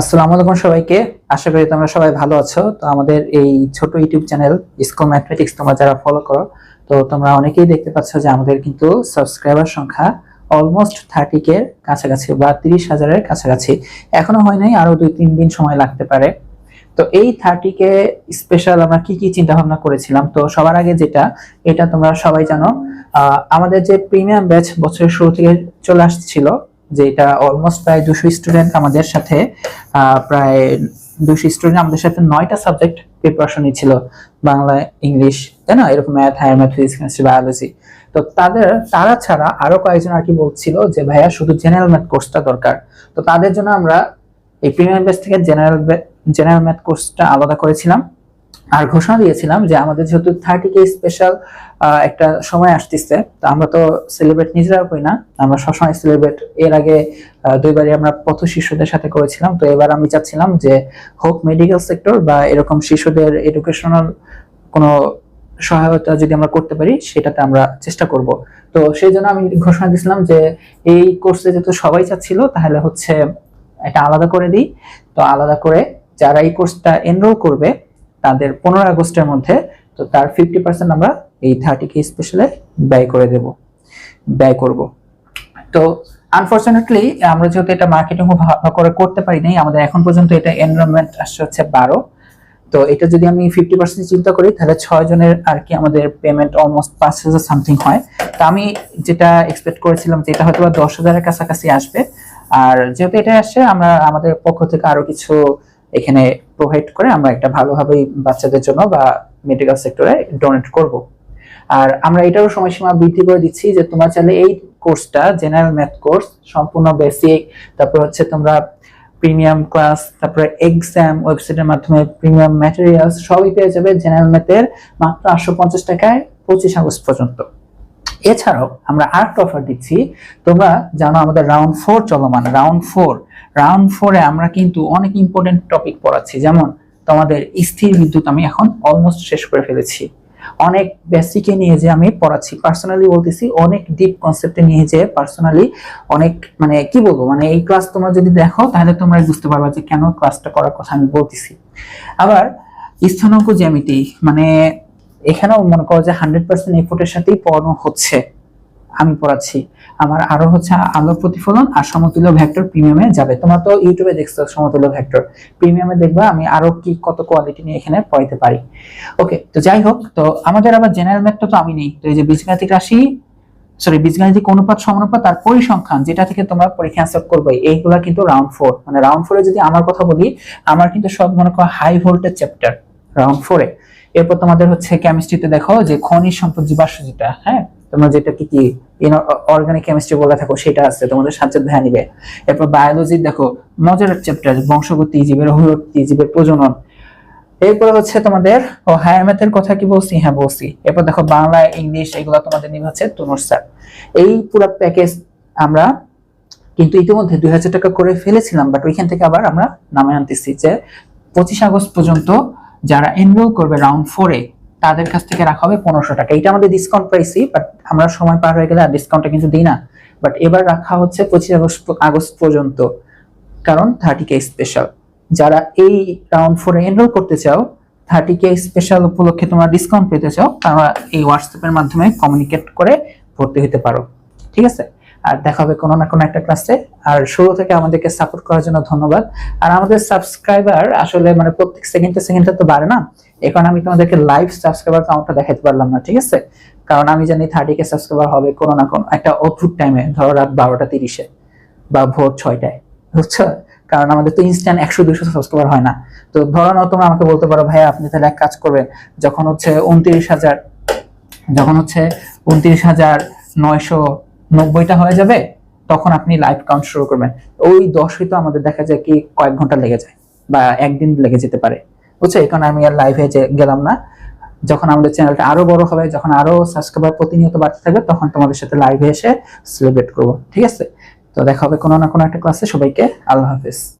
আসসালামু আলাইকুম সবাইকে। আশা করি তোমরা সবাই ভালো আছো। তো আমাদের এই ছোট ইউটিউব চ্যানেল স্কুল ম্যাথমেটিক্স তোমরা যারা ফলো করো, তো তোমরা অনেকেই দেখতে পাচ্ছ যে আমাদের কিন্তু সাবস্ক্রাইবার সংখ্যা অলমোস্ট থার্টি কে কাছাকাছি বা তিরিশ হাজারের কাছাকাছি। এখনও হয় নাই, আরও দুই তিন দিন সময় লাগতে পারে। তো এই থার্টি কে স্পেশাল আমরা কি কি চিন্তা ভাবনা করেছিলাম? তো সবার আগে যেটা, এটা তোমরা সবাই জানো আমাদের যে প্রিমিয়াম ব্যাচ বছরের শুরু থেকে চলে আসছিল যে এটা অলমোস্ট প্রায় দুশো স্টুডেন্ট আমাদের সাথে প্রায় দুশো স্টুডেন্ট আমাদের সাথে নয়টা সাবজেক্ট প্রিপারেশন ছিল বাংলা ইংলিশ তাই না? এরকম math higher math physics chemistry biology তো তাদের, তারা ছাড়া আরও কয়েকজন আর কি বলছিল যে, ভাইয়া, শুধু জেনারেল ম্যাথ কোর্সটা দরকার। তো তাদের জন্য আমরা এই প্রিমিয়াম বেস থেকে জেনারেল জেনারেল ম্যাথ কোর্সটা আলাদা করেছিলাম। আর ঘোষণা দিয়েছিলাম যে আমাদের যেহেতু থার্টি কে স্পেশাল একটা সময় আসতেছে, তো আমরা তো সেলিব্রেট নিজেরাও করি না। আমরা সবসময় সেলিব্রেট এর আগে দুইবারই আমরা পথ শিশুদের সাথে করেছিলাম, তো এবার আমি চাচ্ছিলাম যে হোক মেডিকেল সেক্টর বা এরকম শিশুদের এডুকেশনাল কোনো সহায়তা যদি আমরা করতে পারি, সেটাতে আমরা চেষ্টা করব। তো সেই জন্য আমি ঘোষণা দিয়েছিলাম যে এই কোর্সে যেহেতু সবাই চাচ্ছিল, তাহলে হচ্ছে এটা আলাদা করে দিই। তো আলাদা করে যারা এই কোর্সটা এনরোল করবে তাদের পনেরো আগস্টের মধ্যে, তো তার ফিফটি পার্সেন্ট আমরা এই থার্টি কে স্পেশালে ব্যয় করে দেব, ব্যয় করব। তো আনফরচুনেটলি আমরা যেহেতু এটা মার্কেটিং করে করতে পারি নাই, আমাদের এখন পর্যন্ত এটা এনরোলমেন্ট আসছে হচ্ছে বারো। তো এটা যদি আমি ফিফটি পার্সেন্ট চিন্তা করি, তাহলে ছয় জনের আর কি আমাদের পেমেন্ট অলমোস্ট পাঁচ হাজার সামথিং হয়। তো আমি যেটা এক্সপেক্ট করেছিলাম যে এটা হয়তো বা দশ হাজারের কাছাকাছি আসবে। আর যেহেতু এটা আসছে, আমরা আমাদের পক্ষ থেকে আরও কিছু এখানে প্রোভাইড করে আমরা একটা ভালোভাবেই বাচ্চাদের জন্য বা মেডিকেল সেক্টরে ডোনেট করব। আর আমরা এটারও সময়সীমা বৃদ্ধি করে দিচ্ছি যে তোমরা চাইলে এই কোর্সটা জেনারেল ম্যাথ কোর্স সম্পূর্ণ বেসিক তারপর হচ্ছে তোমরা প্রিমিয়াম ক্লাস তারপরে এক্সাম ওয়েবসাইটের মাধ্যমে প্রিমিয়াম ম্যাটেরিয়ালস সবই পেয়ে যাবে জেনারেল ম্যাথের মাত্র আটশো পঞ্চাশ টাকায় পঁচিশ আগস্ট পর্যন্ত। এছাড়াও আমরা আরেকটা অফার দিচ্ছি। তোমরা জানো আমাদের রাউন্ড ফোর চলমান। রাউন্ড ফোর রাউন্ড ফোরে আমরা কিন্তু অনেক ইম্পর্টেন্ট টপিক পড়াচ্ছি। যেমন তোমাদের স্থির বিদ্যুৎ আমি এখন অলমোস্ট শেষ করে ফেলেছি। অনেক বেসিকে নিয়ে যে আমি পড়াচ্ছি পার্সোনালি বলতেছি, অনেক ডিপ কনসেপ্টে নিয়ে যে পার্সোনালি অনেক মানে কি বলব মানে এই ক্লাস তোমরা যদি দেখো, তাহলে তোমরা বুঝতে পারবে যে কেন ক্লাসটা করার কথা আমি বলতেছি। আবার জ্যামিতি মানে এখানেও মনে করো যে হান্ড্রেড পার্সেন্ট এফোর্টের সাথেই পড়ানো হচ্ছে, আমি পড়াচ্ছি। আমার আরও হচ্ছে আলো প্রতিফলন আর সমতুল্য ভেক্টর প্রিমিয়ামে যাবে। তোমরা তো ইউটিউবে দেখছ সমতুল্য ভেক্টর। প্রিমিয়ামে দেখবা আমি আরও কি কত কোয়ালিটি নিয়ে এখানে পড়াইতে পারি। ওকে, তো যাই হোক, তো আমাদের আবার জেনারেল ম্যাথটা তো আমি নেই। তো এই যে বীজগাণিতিক রাশি সরি বীজগাণিতিক অনুপাত, সমানুপাত আর পরিসংখ্যান, যেটা থেকে তোমরা পরীক্ষা অ্যান্সার করবে, এইগুলা কিন্তু রাউন্ড ফোর মানে রাউন্ড ফোরে যদি আমার কথা বলি, আমার কিন্তু সব মনে করো হাই ভোল্টেজ চ্যাপ্টার রাউন্ড ফোরে এরপর তোমাদের হচ্ছে কেমিস্ট্রিতে দেখো যে খনিজ সম্পদ জীবাশ্ম যেটা হ্যাঁ? তোমরা যেটা কি অর্গানিক কেমিস্ট্রি বলে থাকো, সেটা আছে, তোমাদের সাবজেক্ট ধ্যান নিবে। এরপর বায়োলজি দেখো মজার চ্যাপ্টার বংশগতি, জীবের অভিব্যক্তি, জীবের প্রজনন। এরপর হচ্ছে তোমাদের, ও হায়ার ম্যাথের কথা কি বলছি? হ্যাঁ বলছি। এরপর দেখো বাংলা, ইংলিশ, এগুলো তোমাদের নিয়ে হচ্ছে তুনুর স্যার এই পুরো প্যাকেজ আমরা কিন্তু ইতিমধ্যে দুই হাজার টাকা করে ফেলেছিলাম বাট ওইখান থেকে আবার আমরা নামে আনতেছি যে পঁচিশ আগস্ট পর্যন্ত যারা এনরোল করবে রাউন্ড ফোরে তাদের কাছ থেকে রাখা হবে পনেরোশো টাকা। এটা আমাদের ডিসকাউন্ট পাইছি বাট আমরা সময় পার হয়ে গেলে আর ডিসকাউন্টটা কিন্তু দিই না। বাট এবার রাখা হচ্ছে পঁচিশ আগস্ট আগস্ট পর্যন্ত, কারণ থার্টি কে স্পেশাল যারা এই রাউন্ড ফোরে এনরোল করতে চাও থার্টি কে স্পেশাল উপলক্ষে তোমরা ডিসকাউন্ট পেতে চাও, তারা এই হোয়াটসঅ্যাপের মাধ্যমে কমিউনিকেট করে ভর্তি হতে পারো। ঠিক আছে? আর দেখা হবে কোনো না কোনো একটা ক্লাসে আর শুরু থেকে আমাদেরকে সাপোর্ট করার জন্য ধন্যবাদ। আর আমাদের সাবস্ক্রাইবার আসলে মানে প্রত্যেক সেকেন্ডে সেকেন্ডে তো বাড়ে না। এখন আমি তোমাদেরকে লাইভ সাবস্ক্রাইবার কাউন্টটা দেখাতে পারলাম না, ঠিক আছে? কারণ আমি জানি থার্টি কে সাবস্ক্রাইবার হবে কোনো না কোনো একটা অদ্ভুত টাইমে ধরো রাত বারোটা তিরিশে বা ভোর ছয়টায়, বুঝছ? কারণ আমাদের তো ইনস্ট্যান্ট একশো দুশো সাবস্ক্রাইবার হয় না। তো ধরো না তোমরা আমাকে বলতে পারো ভাই আপনি তাহলে এক কাজ করবেন। যখন হচ্ছে উনত্রিশ হাজার, যখন হচ্ছে উনত্রিশ হাজার নয়শো নব্বইটা হয়ে যাবে, তখন আপনি লাইভ কাউন্ট শুরু করবেন। ওই দশই তো আমাদের দেখা যায় কি কয়েক ঘণ্টা লেগে যায় বা একদিন লেগে যেতে পারে। বুঝছ এখন আমি আর লাইভে গেলাম না। যখন আমাদের চ্যানেলটা আরও বড় হবে, যখন আরও সাবস্ক্রাইবার প্রতিনিয়ত বাড়তে থাকবে, তখন তোমাদের সাথে লাইভে এসে সেলিব্রেট করব। ঠিক আছে? তো দেখা হবে কোনো না কোনো একটা ক্লাসে সবাইকে আল্লাহ হাফিজ।